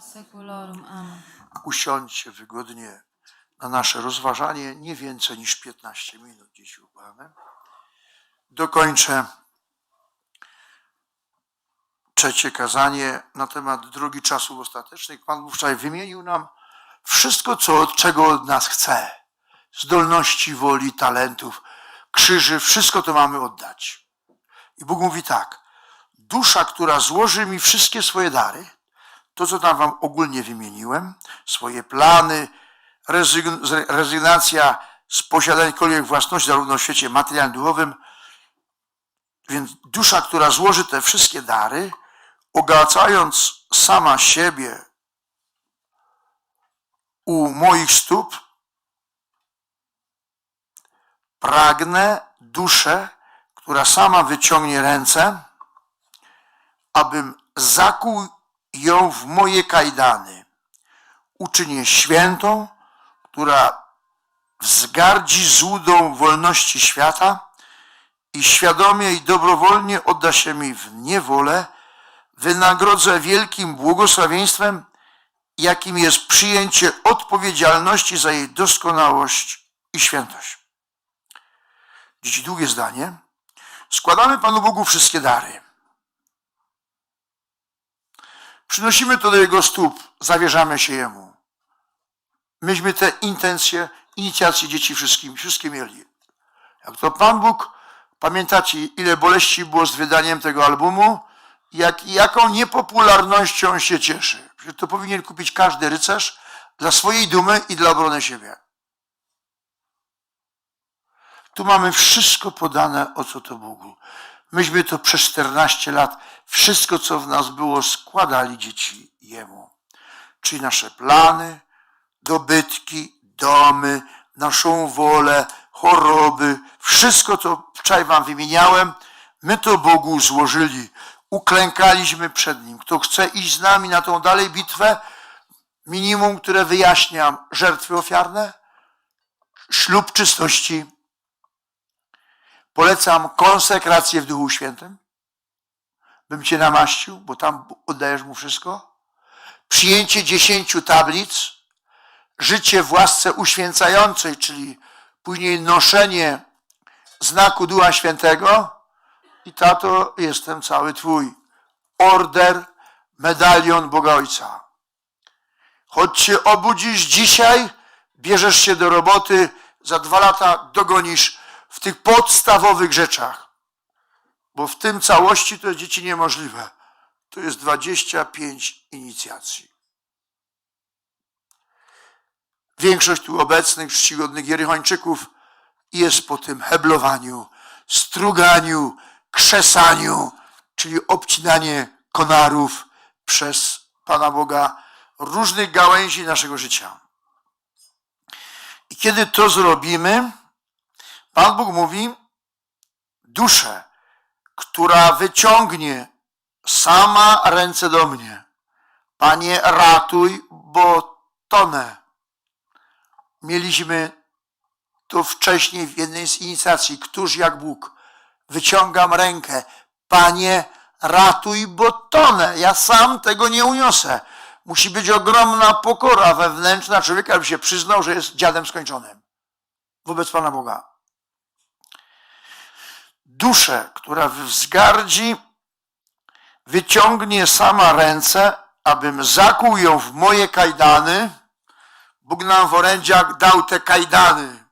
seculorum. Amen. Usiądźcie wygodnie na nasze rozważanie, nie więcej niż 15 minut dziś upamy. Dokończę trzecie kazanie na temat drogi czasów ostatecznych. Pan wczoraj wymienił nam wszystko, co, czego od nas chce. Zdolności, woli, talentów, krzyży, wszystko to mamy oddać. I Bóg mówi tak, dusza, która złoży mi wszystkie swoje dary, to, co tam wam ogólnie wymieniłem, swoje plany, rezygnacja z posiadania jakiejkolwiek własności, zarówno w świecie materialnym, duchowym, więc dusza, która złoży te wszystkie dary, ogacając sama siebie u moich stóp, pragnę duszę, która sama wyciągnie ręce, abym zakuł ją w moje kajdany. Uczynię świętą, która wzgardzi złudą wolności świata i świadomie i dobrowolnie odda się mi w niewolę, wynagrodzę wielkim błogosławieństwem, jakim jest przyjęcie odpowiedzialności za jej doskonałość i świętość. Dziś długie zdanie. Składamy Panu Bogu wszystkie dary. Przynosimy to do Jego stóp, zawierzamy się Jemu. Myśmy te intencje, inicjacje dzieci wszystkim, wszystkie mieli. Jak to Pan Bóg, pamiętacie, ile boleści było z wydaniem tego albumu, jak, jaką niepopularnością się cieszy. Że to powinien kupić każdy rycerz dla swojej dumy i dla obrony siebie. Tu mamy wszystko podane, o co to Bogu. Myśmy to przez 14 lat, wszystko co w nas było, składali dzieci Jemu. Czyli nasze plany, dobytki, domy, naszą wolę, choroby, wszystko co wczoraj wam wymieniałem, my to Bogu złożyli. Uklękaliśmy przed Nim. Kto chce iść z nami na tą dalej bitwę, minimum, które wyjaśniam, żertwy ofiarne, ślub czystości, Polecam konsekrację w Duchu Świętym, bym cię namaścił, bo tam oddajesz mu wszystko. Przyjęcie dziesięciu tablic, życie w łasce uświęcającej, czyli później noszenie znaku Ducha Świętego i tato, jestem cały Twój. Order, medalion Boga Ojca. Choć się obudzisz dzisiaj, bierzesz się do roboty, za dwa lata dogonisz w tych podstawowych rzeczach. Bo w tym całości to jest dzieci niemożliwe. To jest 25 inicjacji. Większość tu obecnych czcigodnych Jerychończyków jest po tym heblowaniu, struganiu, krzesaniu, czyli obcinanie konarów przez Pana Boga różnych gałęzi naszego życia. I kiedy to zrobimy, Pan Bóg mówi, duszę, która wyciągnie sama ręce do mnie. Panie, ratuj, bo tonę. Mieliśmy to wcześniej w jednej z inicjacji. Któż jak Bóg? Wyciągam rękę. Panie, ratuj, bo tonę. Ja sam tego nie uniosę. Musi być ogromna pokora wewnętrzna człowieka, aby się przyznał, że jest dziadem skończonym wobec Pana Boga duszę, która wzgardzi, wyciągnie sama ręce, abym zakuł ją w moje kajdany. Bóg nam w orędziach dał te kajdany.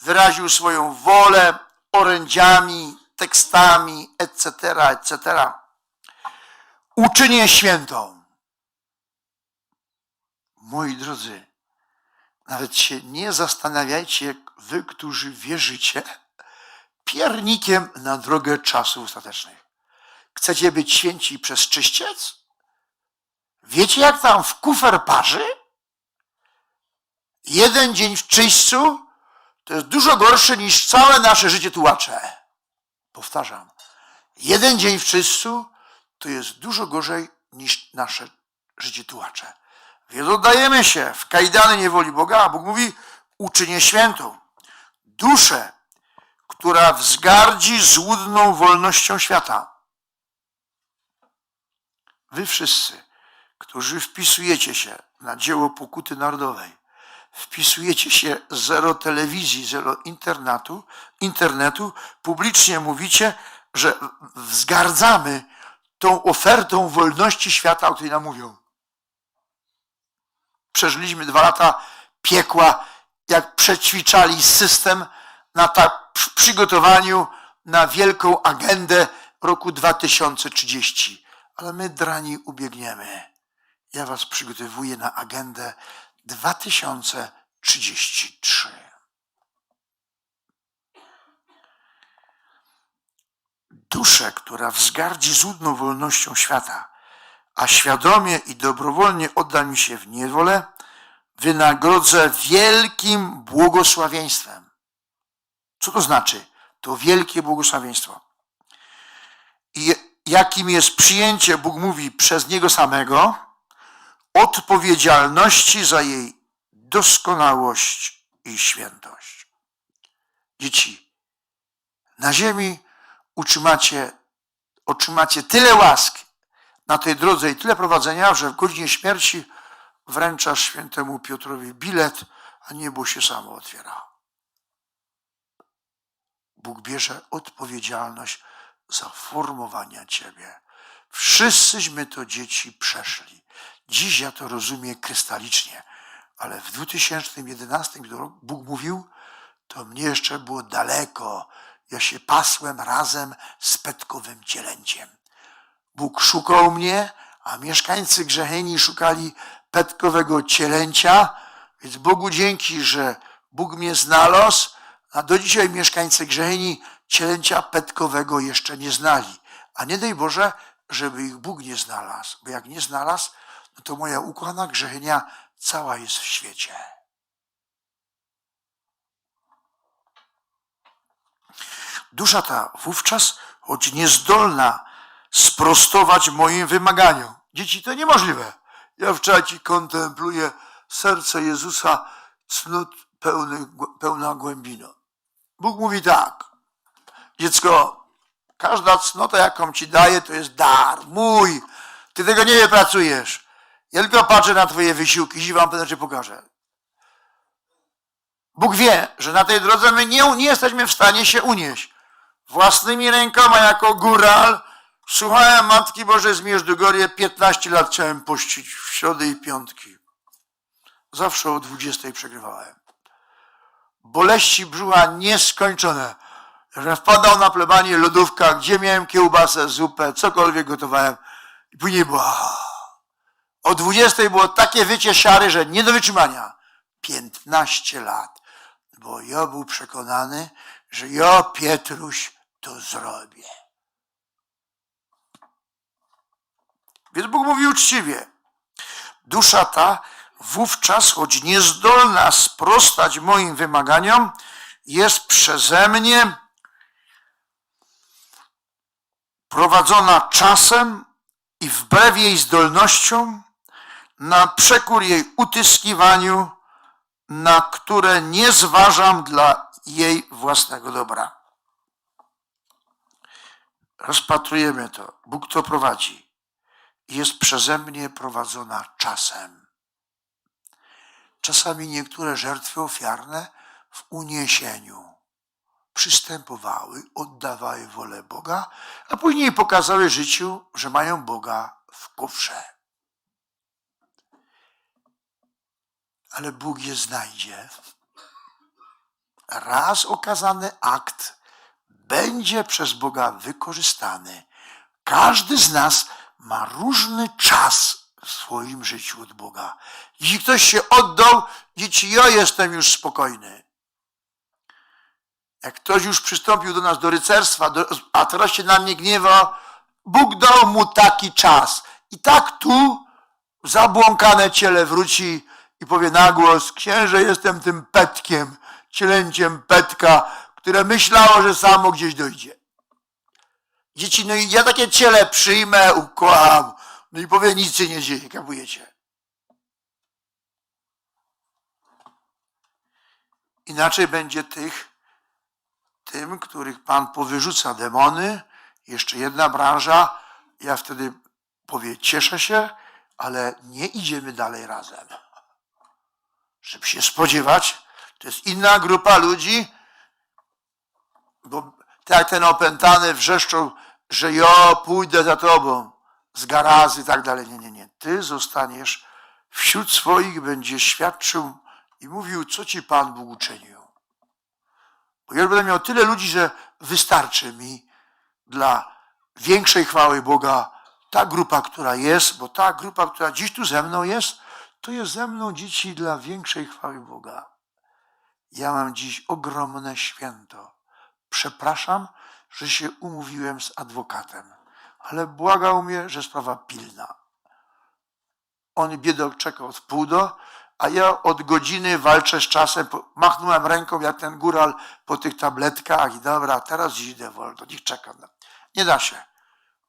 Wyraził swoją wolę orędziami, tekstami, etc., etc. Uczynię świętą. Moi drodzy, nawet się nie zastanawiajcie, wy, którzy wierzycie, piernikiem na drogę czasów ostatecznych. Chcecie być święci przez czyściec? Wiecie, jak tam w kufer parzy? Jeden dzień w czyśćcu to jest dużo gorsze niż całe nasze życie tułacze. Powtarzam. Jeden dzień w czyśćcu to jest dużo gorzej niż nasze życie tułacze. Więc oddajemy się w kajdany niewoli Boga, a Bóg mówi, uczynię świętą. Duszę która wzgardzi złudną wolnością świata. Wy wszyscy, którzy wpisujecie się na dzieło pokuty narodowej, wpisujecie się zero telewizji, zero internetu, internetu, publicznie mówicie, że wzgardzamy tą ofertą wolności świata, o której nam mówią. Przeżyliśmy dwa lata piekła, jak przećwiczali system na tak przy- przygotowaniu na wielką agendę roku 2030. Ale my, drani, ubiegniemy. Ja was przygotowuję na agendę 2033. Duszę, która wzgardzi złudną wolnością świata, a świadomie i dobrowolnie odda mi się w niewolę, wynagrodzę wielkim błogosławieństwem. Co to znaczy? To wielkie błogosławieństwo. I jakim jest przyjęcie, Bóg mówi, przez Niego samego, odpowiedzialności za jej doskonałość i świętość. Dzieci, na ziemi utrzymacie, otrzymacie tyle łask na tej drodze i tyle prowadzenia, że w godzinie śmierci wręczasz świętemu Piotrowi bilet, a niebo się samo otwiera. Bóg bierze odpowiedzialność za formowanie Ciebie. Wszyscyśmy to dzieci przeszli. Dziś ja to rozumiem krystalicznie, ale w 2011 roku Bóg mówił, to mnie jeszcze było daleko. Ja się pasłem razem z petkowym cielęciem. Bóg szukał mnie, a mieszkańcy Grzecheni szukali petkowego cielęcia, więc Bogu dzięki, że Bóg mnie znalazł, a do dzisiaj mieszkańcy Grzecheni cielęcia petkowego jeszcze nie znali. A nie daj Boże, żeby ich Bóg nie znalazł, bo jak nie znalazł, no to moja ukochana Grzechenia cała jest w świecie. Dusza ta wówczas, choć niezdolna sprostować moim wymaganiom. Dzieci, to niemożliwe. Ja wczoraj ci kontempluję serce Jezusa, cnót pełny, pełna głębino. Bóg mówi tak. Dziecko, każda cnota, jaką ci daję, to jest dar, mój. Ty tego nie wypracujesz. Ja tylko patrzę na twoje wysiłki i wam rzeczy pokażę. Bóg wie, że na tej drodze my nie, nie jesteśmy w stanie się unieść. Własnymi rękoma, jako góral, słuchałem Matki Bożej z Mierzdugorje, 15 lat chciałem pościć w środę i piątki. Zawsze o 20 przegrywałem. Boleści brzucha nieskończone. Że wpadał na plebanie lodówka, gdzie miałem kiełbasę, zupę, cokolwiek gotowałem. I później było... O 20 było takie wycie siary, że nie do wytrzymania. 15 lat. Bo ja był przekonany, że ja, Pietruś, to zrobię. Więc Bóg mówi uczciwie. Dusza ta wówczas, choć niezdolna sprostać moim wymaganiom, jest przeze mnie prowadzona czasem i wbrew jej zdolnościom, na przekór jej utyskiwaniu, na które nie zważam dla jej własnego dobra. Rozpatrujemy to. Bóg to prowadzi. Jest przeze mnie prowadzona czasem. Czasami niektóre żertwy ofiarne w uniesieniu przystępowały, oddawały wolę Boga, a później pokazały życiu, że mają Boga w kufrze. Ale Bóg je znajdzie. Raz okazany akt będzie przez Boga wykorzystany. Każdy z nas ma różny czas w swoim życiu od Boga. Jeśli ktoś się oddał, dzieci, ja jestem już spokojny. Jak ktoś już przystąpił do nas do rycerstwa, do, a teraz się na mnie gniewa, Bóg dał mu taki czas. I tak tu zabłąkane ciele wróci i powie na głos, księże, jestem tym petkiem, cielęciem petka, które myślało, że samo gdzieś dojdzie. Dzieci, no i ja takie ciele przyjmę, ukocham, no i powiem, nic się nie dzieje, kapujecie. Inaczej będzie tych, tym, których Pan powyrzuca demony, jeszcze jedna branża, ja wtedy powie, cieszę się, ale nie idziemy dalej razem. Żeby się spodziewać, to jest inna grupa ludzi, bo tak ten opętany wrzeszczał, że ja pójdę za tobą z garazy i tak dalej. Nie, nie, nie. Ty zostaniesz wśród swoich, będziesz świadczył i mówił, co ci Pan Bóg uczynił. Bo ja będę miał tyle ludzi, że wystarczy mi dla większej chwały Boga ta grupa, która jest, bo ta grupa, która dziś tu ze mną jest, to jest ze mną dzieci dla większej chwały Boga. Ja mam dziś ogromne święto. Przepraszam, że się umówiłem z adwokatem, ale błagał mnie, że sprawa pilna. On biedok czekał od pół do, a ja od godziny walczę z czasem. Machnąłem ręką jak ten góral po tych tabletkach i dobra, teraz idę wolno, niech czekam. Nie da się,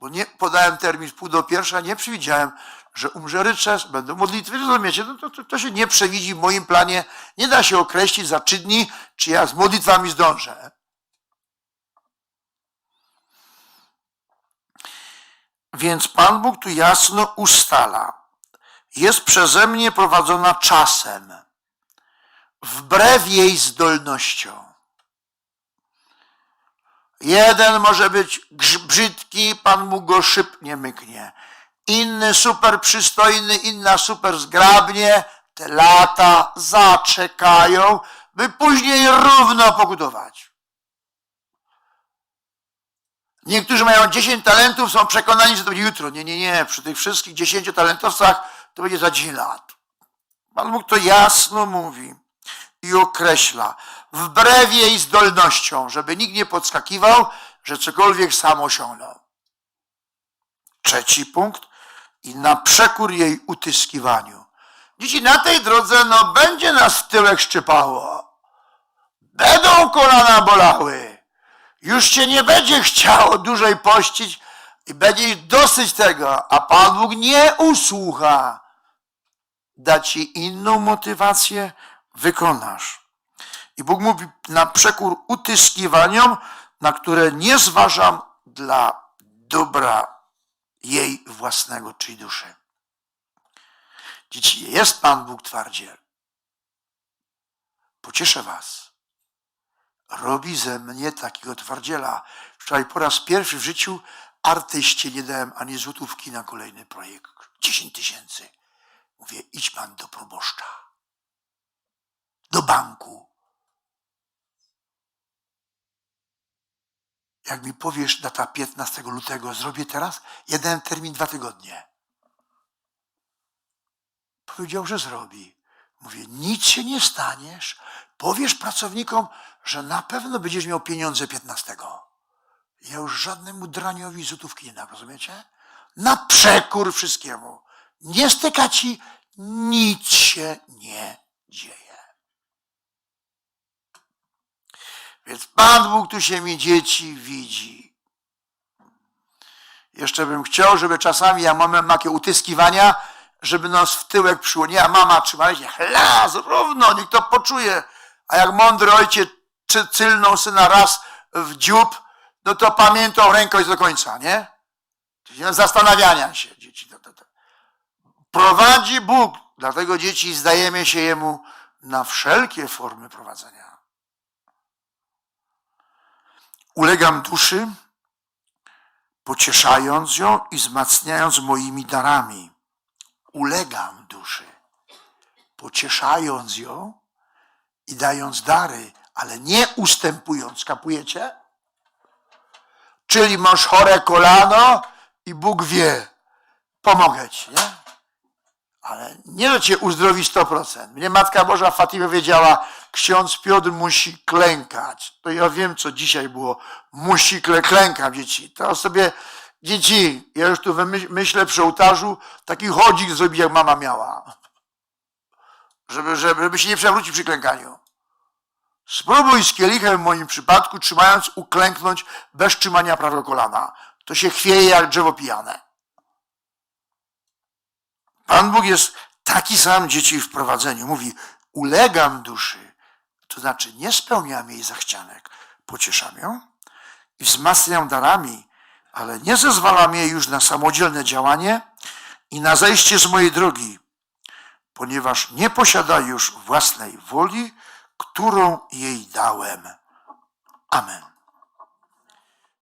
bo nie podałem termin pół do pierwsza, nie przewidziałem, że umrze ryczes, będą modlitwy, rozumiecie? No to, to, to się nie przewidzi w moim planie. Nie da się określić za trzy dni, czy ja z modlitwami zdążę. Więc Pan Bóg tu jasno ustala. Jest przeze mnie prowadzona czasem, wbrew jej zdolnością. Jeden może być brzydki, Pan mu go szybnie myknie. Inny super przystojny, inna super zgrabnie. Te lata zaczekają, by później równo pokutować. Niektórzy mają 10 talentów, są przekonani, że to będzie jutro. Nie, nie, nie. Przy tych wszystkich 10 talentowcach to będzie za 10 lat. Pan Bóg to jasno mówi i określa, wbrew jej zdolnościom, żeby nikt nie podskakiwał, że cokolwiek sam osiągnął. Trzeci punkt. I na przekór jej utyskiwaniu. Dzieci na tej drodze, no będzie nas w tyłek szczypało. Będą kolana bolały. Już cię nie będzie chciało dłużej pościć i będzie dosyć tego, a Pan Bóg nie usłucha. Da ci inną motywację, wykonasz. I Bóg mówi na przekór utyskiwaniom, na które nie zważam dla dobra jej własnego, czyli duszy. Dzieci, jest Pan Bóg twardziel. Pocieszę was. Robi ze mnie takiego twardziela. Wczoraj po raz pierwszy w życiu artyście nie dałem ani złotówki na kolejny projekt. 10 tysięcy. Mówię, idź pan do proboszcza. Do banku. Jak mi powiesz data 15 lutego, zrobię teraz? Ja dałem termin dwa tygodnie. Powiedział, że zrobi. Mówię, nic się nie staniesz. Powiesz pracownikom, że na pewno będziesz miał pieniądze 15. Ja już żadnemu draniowi złotówki nie dam, rozumiecie? Na przekór wszystkiemu. Nie styka ci, nic się nie dzieje. Więc Pan Bóg tu się mi dzieci widzi. Jeszcze bym chciał, żeby czasami, jak mamy takie utyskiwania, żeby nas w tyłek a mama trzymaj się, chlas, równo, niech to poczuje. A jak mądry ojciec czy cylną syna raz w dziób, no to pamiętał rękość do końca, nie? Zastanawiania się dzieci. Prowadzi Bóg, dlatego dzieci zdajemy się Jemu na wszelkie formy prowadzenia. Ulegam duszy, pocieszając ją i wzmacniając moimi darami. Ulegam duszy, pocieszając ją i dając dary, ale nie ustępując. Kapujecie? Czyli masz chore kolano i Bóg wie, pomogę ci, nie? Ale nie do cię uzdrowi 100%. Mnie Matka Boża Fatima wiedziała, ksiądz Piotr musi klękać. To ja wiem, co dzisiaj było. Musi klę, dzieci. To sobie, dzieci, ja już tu myślę przy ołtarzu, taki chodzik zrobić, jak mama miała. Żeby, żeby, żeby się nie przewrócić przy klękaniu. Spróbuj z kielichem w moim przypadku, trzymając, uklęknąć bez trzymania prawego kolana. To się chwieje jak drzewo pijane. Pan Bóg jest taki sam dzieci w prowadzeniu. Mówi, ulegam duszy. To znaczy, nie spełniam jej zachcianek. Pocieszam ją i wzmacniam darami, ale nie zezwalam jej już na samodzielne działanie i na zejście z mojej drogi, ponieważ nie posiada już własnej woli, którą jej dałem. Amen.